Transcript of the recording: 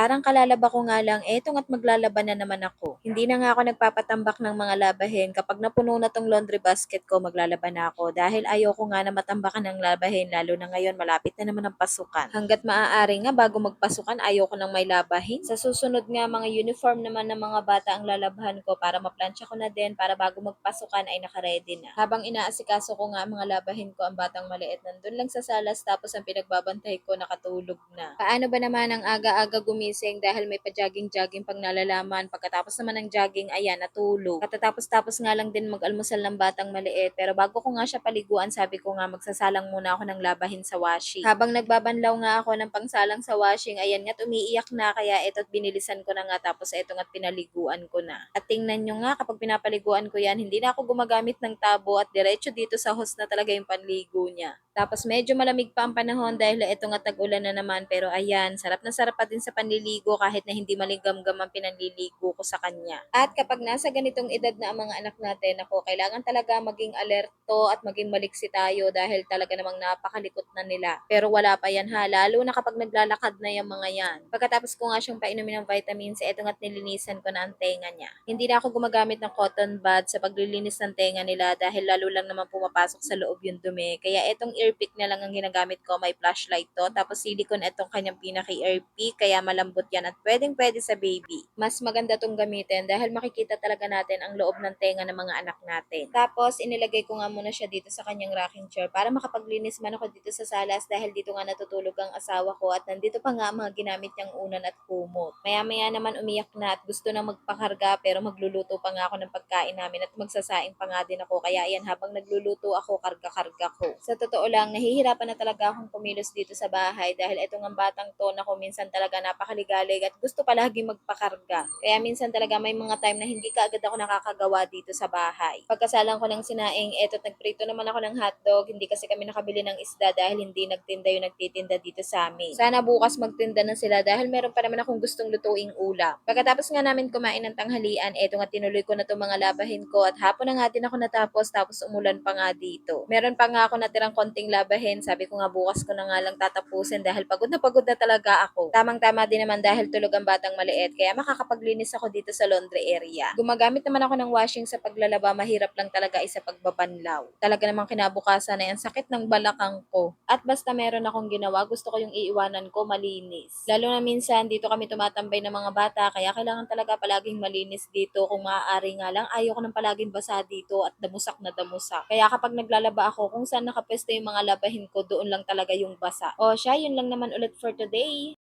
Parang kalalaba ko nga lang, etong at maglalaba na naman ako. Hindi na nga ako nagpapatambak ng mga labahin. Kapag napuno na tong laundry basket ko, maglalaba na ako. Dahil ayoko nga na matambakan ng labahin, lalo na ngayon malapit na naman ang pasukan. Hanggat maaari nga bago magpasukan, ayoko nang may labahin. Sa susunod nga mga uniform naman ng mga bata ang lalabahan ko para maplansya ko na din para bago magpasukan ay nakaredy na. Habang inaasikaso ko nga ang mga labahin ko, ang batang maliit nandun lang sa salas tapos ang pinagbabantay ko nakatulog na. Paano ba naman ang aga-aga gumising dahil may pa-jogging-jogging pang nalalaman. Pagkatapos naman ng jogging, ayan, natulog. Katatapos-tapos nga lang din mag-almusal ng batang maliit. Pero bago ko nga siya paliguan, sabi ko nga magsasalang muna ako ng labahin sa washing. Habang nagbabanlaw nga ako ng pangsalang sa washing, ayan nga't umiiyak na kaya ito't binilisan ko na nga tapos ito nga't pinaliguan ko na. At tingnan nyo nga kapag pinapaliguan ko yan, hindi na ako gumagamit ng tabo at diretso dito sa hose na talaga yung panligo niya. Tapos medyo malamig pa ang panahon dahil ito nga tag-ulan na naman pero ayan, sarap na sarap pa din sa panliligo kahit na hindi malinggam-gam ang pinanliligo ko sa kanya. At kapag nasa ganitong edad na ang mga anak natin, ako, kailangan talaga maging alerto at maging maliksi tayo dahil talaga namang napakalikot na nila. Pero wala pa yan ha, lalo na kapag naglalakad na yung mga yan. Pagkatapos ko nga siyang painumin ng vitamins, eto nga't nilinisan ko na ang tenga niya. Hindi na ako gumagamit ng cotton bud sa paglilinis ng tenga nila dahil lalo lang naman pumapasok sa loob yung dumi. Kaya etong ear pick na lang ang ginagamit ko, may flashlight to. Tapos silicone etong kanyang pinaka-ear pick, kaya malambot yan at pwedeng pwede sa baby. Mas maganda tong gamitin dahil makikita talaga natin ang loob ng tenga ng mga anak natin. Tapos inilagay ko nga muna siya dito sa kanyang rocking chair para makapaglinis man ako dito sa salas dahil dito nga natutulog ang asawa ko at nandito pa nga ang mga ginamit niyang unan at kumot. Maya-maya naman umiyak na at gusto na magpakarga pero magluluto pa nga ako ng pagkain namin at magsasaing pa nga din ako. Kaya ayan, habang nagluluto ako, karga-karga ko. Sa totoo lang, nahihirapan na talaga akong kumilos dito sa bahay dahil itong ang batang to na ko minsan talaga napakaligalig at gusto palagi magpakarga. Kaya minsan talaga may mga time na hindi ka agad ako nakakagawa dito sa bahay. Pagkasalang ko ng sinaing, eto nagprito naman ako ng hotdog, hindi kasi kami nakabili ng isda dahil hindi nagtinda yung nagtitinda dito sa amin. Sana bukas magtinda na sila dahil meron pa naman akong gustong lutuing ulam. Pagkatapos nga namin kumain ng tanghalian, eto nga tinuloy ko na itong mga labahin ko at hapon na nga din ako natapos tapos umulan pa nga dito. Meron pa nga ako natirang konting labahin, sabi ko nga bukas ko na nga lang tatapusin dahil pagod na pagod na talaga ako. Tamang-tama din naman dahil tulog ang batang maliit kaya makakapaglinis ako dito sa laundry area. Gumagamit naman ako ng washing sa paglalaba, mahirap lang talaga isa pagbabanlaw. Talaga namang kinabukasan na yan, sakit ng balakang ko. At basta meron akong ginawa, gusto ko yung iiwanan ko malinis. Lalo na minsan dito kami tumatambay ng mga bata, kaya kailangan talaga palaging malinis dito. Kung maaari nga lang, ayaw ko ng palaging basa dito at damusak na damusak. Kaya kapag naglalaba ako, kung saan nakapwesto yung mga labahin ko, doon lang talaga yung basa. O siya, yun lang naman ulit for today.